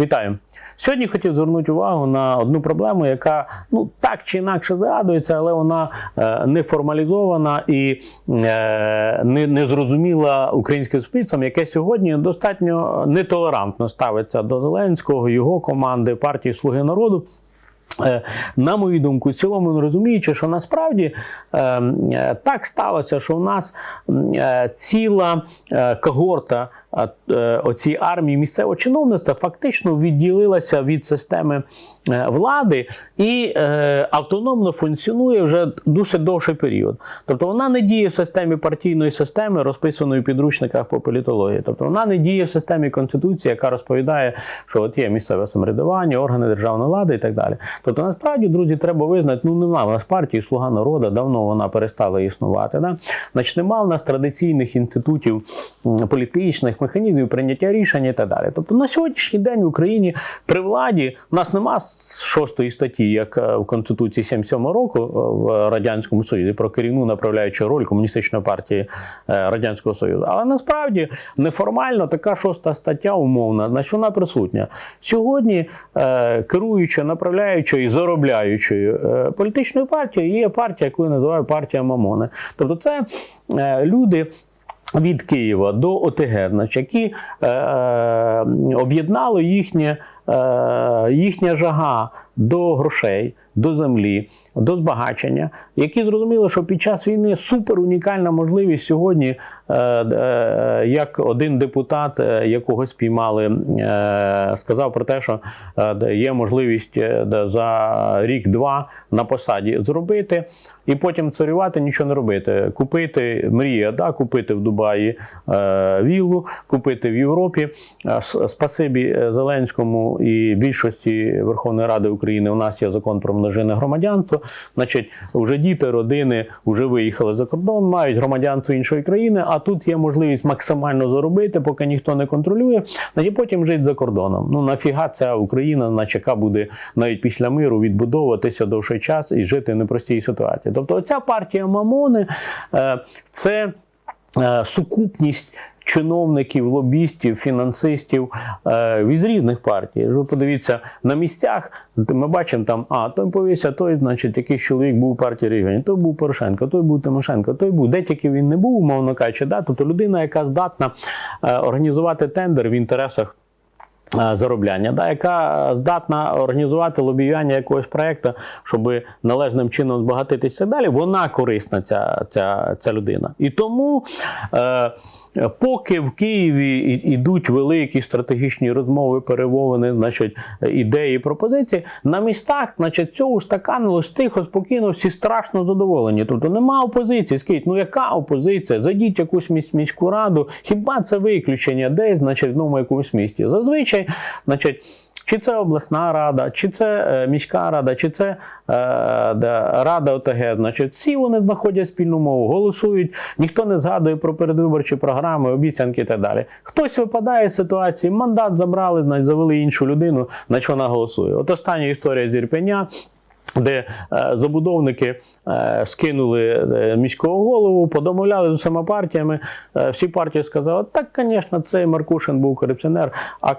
Вітаю. Сьогодні хотів звернути увагу на одну проблему, яка ну так чи інакше згадується, але вона е, не формалізована і е, не, не зрозуміла українським суспільством, яке сьогодні достатньо нетолерантно ставиться до Зеленського, його команди, партії Слуги народу. Е, На мою думку, в цілому не розуміючи, що насправді е, е, так сталося, що у нас ціла когорта оцій армії місцевого чиновництва фактично відділилася від системи е, влади і е, автономно функціонує вже досить довший період. Тобто вона не діє в системі партійної системи, розписаної в підручниках по політології. Тобто вона не діє в системі конституції, яка розповідає, що от є місцеве самоврядування, органи державної влади і так далі. Тобто, насправді, друзі, треба визнати, ну нема в нас партії Слуга народу, давно вона перестала існувати. Да? Значить, нема в нас традиційних інститутів м, політичних механізмів прийняття рішень і так далі. Тобто на сьогоднішній день в Україні при владі у нас нема шостої статті, як е, в Конституції 77 року е, в Радянському Союзі про керівну направляючу роль комуністичної партії е, Радянського Союзу. Але насправді неформально така шоста стаття умовна, значить вона присутня. Сьогодні керуючою, направляючою і заробляючою політичною партією є партія, яку я називаю партія Мамони. Тобто це люди. Від Києва до ОТГ, які е, е, об'єднало їхнє, е, їхня жага до грошей, до землі, до збагачення, які зрозуміли, що під час війни супер унікальна можливість сьогодні, е, е, як один депутат, е, якого спіймали, сказав про те, що є можливість за рік-два на посаді зробити, і потім царювати, нічого не робити. Купити мрія, да, купити в Дубаї віллу, купити в Європі. Спасибі Зеленському і більшості Верховної Ради України. У нас є закон про множинне громадянство. Значить, вже діти, родини вже виїхали за кордон, мають громадянство іншої країни, а тут є можливість максимально заробити, поки ніхто не контролює. Значить, потім жити за кордоном. Ну нафіга ця Україна, наче яка буде навіть після миру відбудовуватися довший час і жити в непростій ситуації. Тобто, оця партія Мамони е, це е, сукупність. Чиновників, лобістів, фінансистів е, від різних партій. Ви подивіться на місцях. Ми бачимо там, а той повісся, той, значить, якийсь чоловік був у партії регіонів, той був Порошенко, той був Тимошенко, той був де тільки він не був, умовно кажучи, да? тобто людина, яка здатна е, організувати тендер в інтересах заробляння, да, яка здатна організувати лобіювання якогось проєкту, щоб належним чином збагатитися далі, вона корисна, ця, ця, ця людина. І тому. Е, Поки в Києві йдуть великі стратегічні розмови, перемовини, значить, ідеї, пропозиції, на містах, значить, цього устаканилось тихо, спокійно, всі страшно задоволені. Тобто нема опозиції. Скажіть, ну яка опозиція? Зайдіть якусь місь- міську раду, хіба це виключення десь, значить, в якомусь місті? Зазвичай, значить. Чи це обласна рада, чи це е, міська рада, чи це е, да, рада ОТГ, значить, всі вони знаходять спільну мову, голосують, ніхто не згадує про передвиборчі програми, обіцянки і так далі. Хтось випадає з ситуації, мандат забрали, значить, завели іншу людину, значить вона голосує. От остання історія з Ірпеня. Де е, забудовники е, скинули е, міського голову, подомовляли з усіма партіями. Всі партії сказали, так, звісно, цей Маркушин був корупціонер, а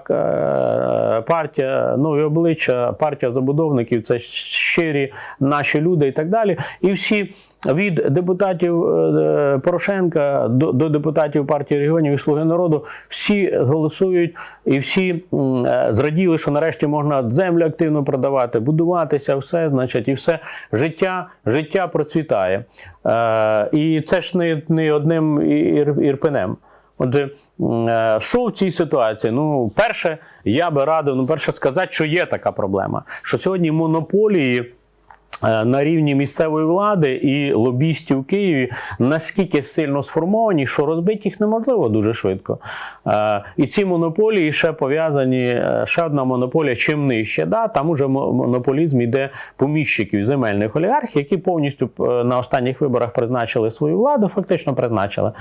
партія нові обличчя, партія забудовників це щирі наші люди і так далі. І всі від депутатів е, Порошенка до, до депутатів партії регіонів і Слуги народу всі голосують і всі е, зраділи, що нарешті можна землю активно продавати, будуватися, все, значить, і все життя, життя процвітає. Е, і це ж не, не одним ір, ірпенем. Отже, е, що в цій ситуації? Ну, перше, я би радив, ну, перше сказати, що є така проблема, що сьогодні монополії. Е, На рівні місцевої влади і лобістів в Києві наскільки сильно сформовані, що розбити їх неможливо дуже швидко. Е, І ці монополії ще пов'язані, е, ще одна монополія чим нижче. Да? Там уже монополізм іде поміщиків земельних олігархів, які повністю на останніх виборах призначили свою владу, фактично призначили.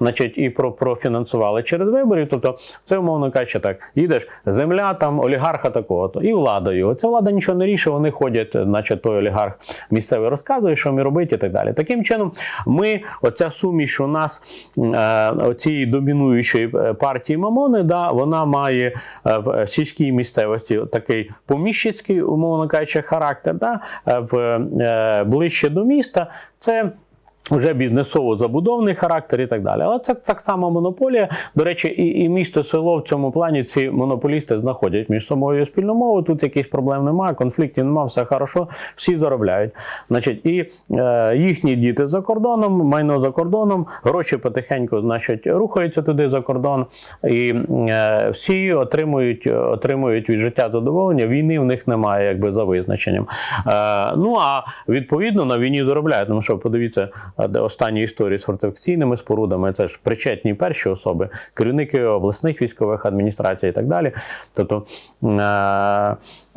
Значить, і профінансували через вибори. Тобто, це умовно кажучи, так: їдеш, земля там олігарха такого-то, і влада його. Ця влада нічого не рішить, вони ходять, значить, той олігарх олігарх місцевий розказує, що ми робити і так далі. Таким чином, ми, оця суміш у нас е, цієї домінуючої е, партії Мамони, да, вона має е, в сільській місцевості такий поміщицький, умовно кажучи, характер, да, в, ближче до міста. Це вже бізнесово-забудовний характер і так далі. Але це так само монополія. До речі, і, і місто, село в цьому плані ці монополісти знаходять між собою спільну мову. Тут якихось проблем немає, конфліктів немає, все хорошо, всі заробляють. Значить, і е, їхні діти за кордоном, майно за кордоном, гроші потихеньку, значить, рухаються туди за кордон, і е, всі отримують, отримують від життя задоволення. Війни в них немає, якби за визначенням. Е, ну а відповідно на війні заробляють. Тому що подивіться, останні історії з фортифікаційними спорудами, це ж причетні перші особи, керівники обласних військових адміністрацій і так далі. Тобто е,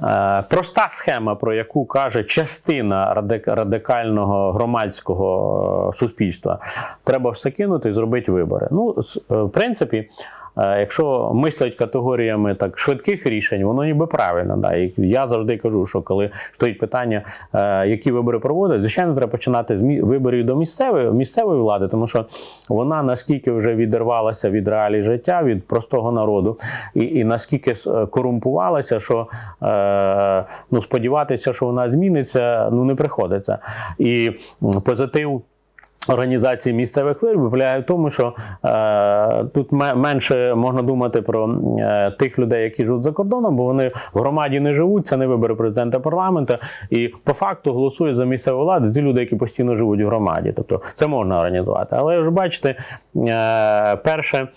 е, проста схема, про яку каже частина радикального громадського е, суспільства, треба все кинути і зробити вибори. Ну, в принципі. Е, Якщо мислять категоріями так швидких рішень, воно ніби правильно. Да. І я завжди кажу, що коли стоїть питання, е, які вибори проводять, звичайно, треба починати з виборів до місцевої місцевої влади, тому що вона наскільки вже відірвалася від реалій життя, від простого народу, і, і наскільки корумпувалася, що е, ну, сподіватися, що вона зміниться, ну не приходиться. І позитив. Організації місцевих виборів полягає в тому, що е, тут менше можна думати про е, тих людей, які живуть за кордоном, бо вони в громаді не живуть, це не вибори президента парламенту, і по факту голосують за місцеву владу ті люди, які постійно живуть в громаді. Тобто це можна організувати. Але ви ж бачите, е, перше.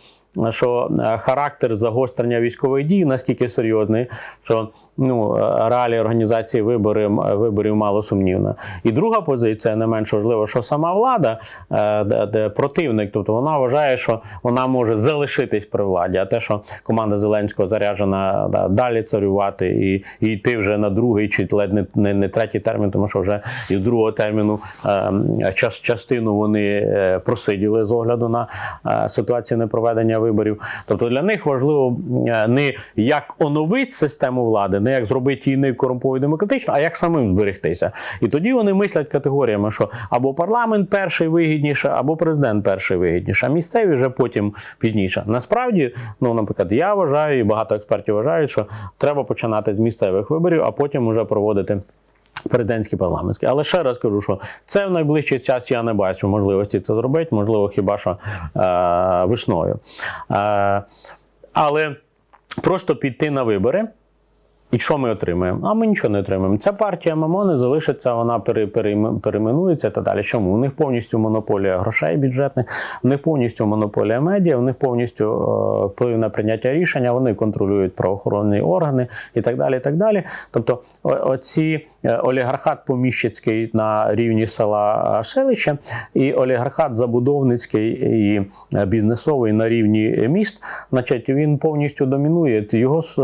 Що е, характер загострення військових дій наскільки серйозний, що ну е, реалії організації виборів, виборів мало сумнівна. І друга позиція, не менш важлива, що сама влада, е, де, противник, тобто вона вважає, що вона може залишитись при владі, а те, що команда Зеленського заряджена да, далі царювати і, і йти вже на другий чи ледь не, не, не третій термін, тому що вже із другого терміну е, час, частину вони просиділи з огляду на ситуацію непроведення виборів. Тобто для них важливо е, не як оновити систему влади, не як зробити її не корумповою демократично, а як самим зберегтися. І тоді вони мислять категоріями, що або парламент перший вигідніше, або президент перший вигідніше, а місцеві вже потім пізніше. Насправді, ну наприклад, я вважаю, і багато експертів вважають, що треба починати з місцевих виборів, а потім вже проводити. Президентські парламентські. Але ще раз кажу, що це в найближчий час я не бачу можливості це зробити, можливо, хіба що е, весною. Е, але просто піти на вибори. І що ми отримаємо? А ми нічого не отримаємо. Ця партія Мамони залишиться, вона пере, перейменується та далі. Чому? У них повністю монополія грошей бюджетних, у них повністю монополія медіа, у них повністю е, вплив на прийняття рішення, вони контролюють правоохоронні органи і так далі. І так далі. Тобто, оці е, олігархат поміщицький на рівні села е, селища і олігархат забудовницький і бізнесовий на рівні міст, значить, він повністю домінує. Його с-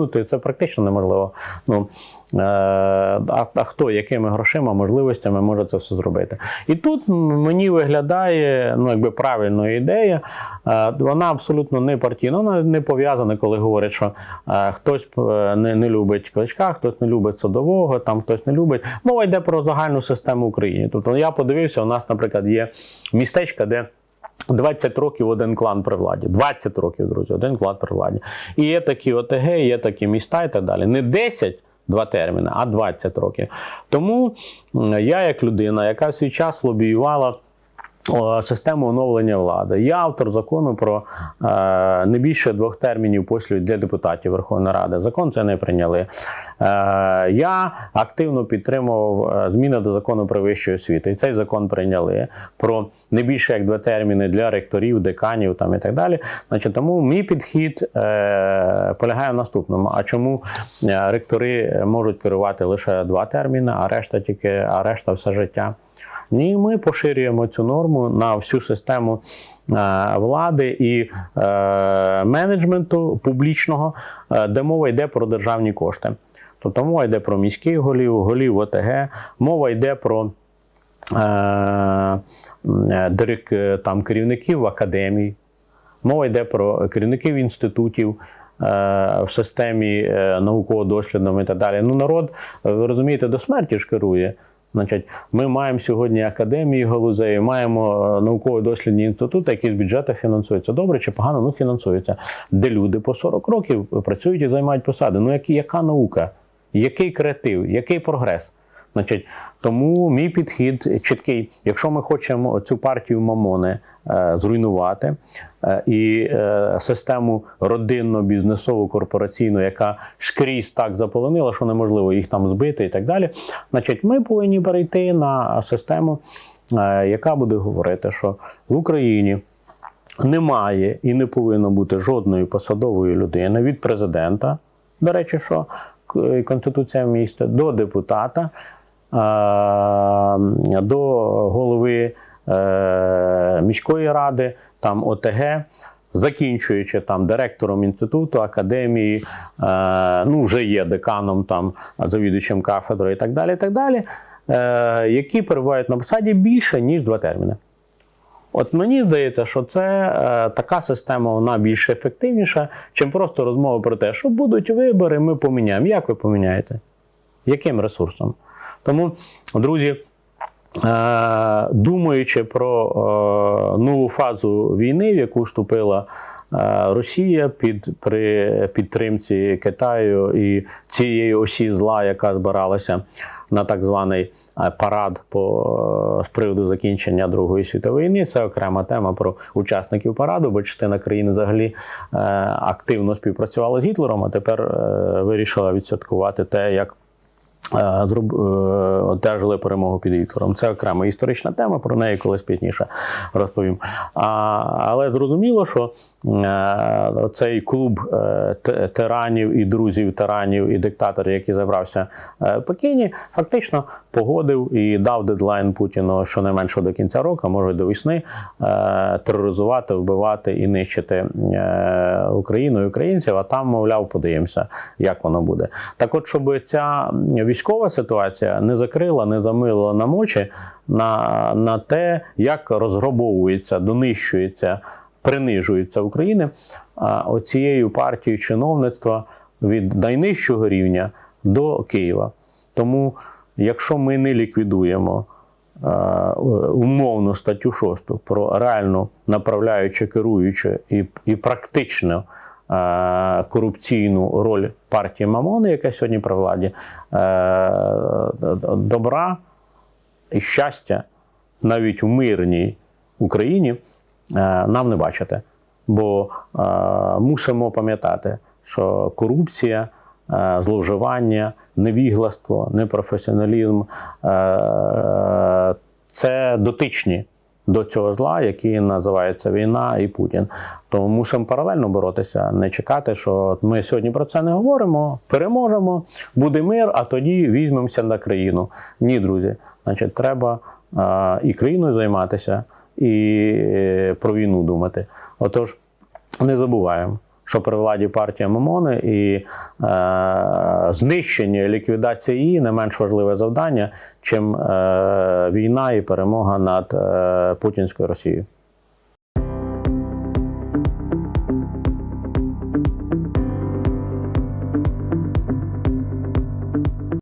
відсунути це практично неможливо. Ну, е, а, а хто, якими грошима, можливостями може це все зробити? І тут мені виглядає ну, якби правильна ідея. Е, Вона абсолютно не партійна, вона не пов'язана, коли говорять, що е, хтось не, не любить кличка, хтось не любить садового, там хтось не любить. Мова йде про загальну систему України. Тобто я подивився, у нас, наприклад, є містечка, де. 20 років один клан при владі. 20 років, друзі, один клан при владі. І є такі ОТГ, є такі міста і так далі. Не 10 два терміни, а 20 років. Тому я, як людина, яка свій час лобіювала систему оновлення влади. Я автор закону про е, не більше двох термінів послів для депутатів Верховної Ради. Закон це не прийняли. Е, я активно підтримував е, зміни до закону про вищу освіту. І цей закон прийняли про не більше як два терміни для ректорів, деканів там і так далі. Значить, тому мій підхід е, полягає в наступному. А чому е, ректори можуть керувати лише два терміни, а решта тільки, а решта все життя? Ні, ми поширюємо цю норму на всю систему е, влади і е, менеджменту публічного, е, де мова йде про державні кошти. Тобто мова йде про міських голів, голів ОТГ, мова йде про там, керівників академій, мова йде про керівників інститутів. в системі науково-дослідному і так далі. Ну, народ, ви розумієте, до смерті ж керує. Значить, ми маємо сьогодні академії галузеї, маємо е, науково-дослідні інститути, які з бюджету фінансуються. Добре чи погано, ну фінансуються. Де люди по 40 років працюють і займають посади. Ну, які, яка наука? Який креатив, який прогрес? Значить, тому мій підхід чіткий. Якщо ми хочемо цю партію Мамони е, зруйнувати е, і е, систему родинно бізнесову корпораційну, яка скрізь так заполонила, що неможливо їх там збити і так далі. Значить, ми повинні перейти на систему, е, яка буде говорити, що в Україні. Немає і не повинно бути жодної посадової людини від президента, до речі, що Конституція міста, до депутата, до голови е, міської ради, там ОТГ, закінчуючи там директором інституту, академії, е, ну вже є деканом, там завідувачем кафедри і так далі, і так далі, е, які перебувають на посаді більше ніж два терміни. От мені здається, що це е, така система вона більш ефективніша, чим просто розмова про те, що будуть вибори, ми поміняємо. Як ви поміняєте? Яким ресурсом? Тому, друзі, е, думаючи про е, нову фазу війни, в яку вступила е, Росія під при підтримці Китаю і цієї осі зла, яка збиралася на так званий парад по, з приводу закінчення Другої світової війни. Це окрема тема про учасників параду, бо частина країни взагалі активно співпрацювала з Гітлером, а тепер вирішила відсвяткувати те, як одержали перемогу під Гітлером. Це окрема історична тема, про неї колись пізніше розповім. А, але зрозуміло, що е, цей клуб е, тиранів і друзів тиранів і диктаторів, який забрався е, в Пекіні, фактично погодив і дав дедлайн Путіну щонайменше до кінця року, може до весни, е, тероризувати, вбивати і нищити е, Україну і українців. А там, мовляв, подивимося, як воно буде. Так, от, щоб ця військова ситуація не закрила, не замилила нам очі на, на те, як розграбовується, донищується, принижується Україна оцією партією чиновництва від найнижчого рівня до Києва. Тому, якщо ми не ліквідуємо е, умовну статтю 6 про реальну направляючу, керуючу і, і практичну е, корупційну роль партії Мамони, яка сьогодні при владі, е, добра і щастя навіть у мирній Україні е, нам не бачити. Бо е, мусимо пам'ятати, що корупція, е, зловживання, невігластво, непрофесіоналізм е, це дотичні до цього зла, який називається війна і Путін. Тому мусимо паралельно боротися, не чекати, що ми сьогодні про це не говоримо, переможемо, буде мир, а тоді візьмемося на країну. Ні, друзі, значить, треба і країною займатися, і е, про війну думати. Отож, не забуваємо. Що при владі партія Мамони і е, знищення ліквідація її не менш важливе завдання, чим е, війна і перемога над е, путінською Росією.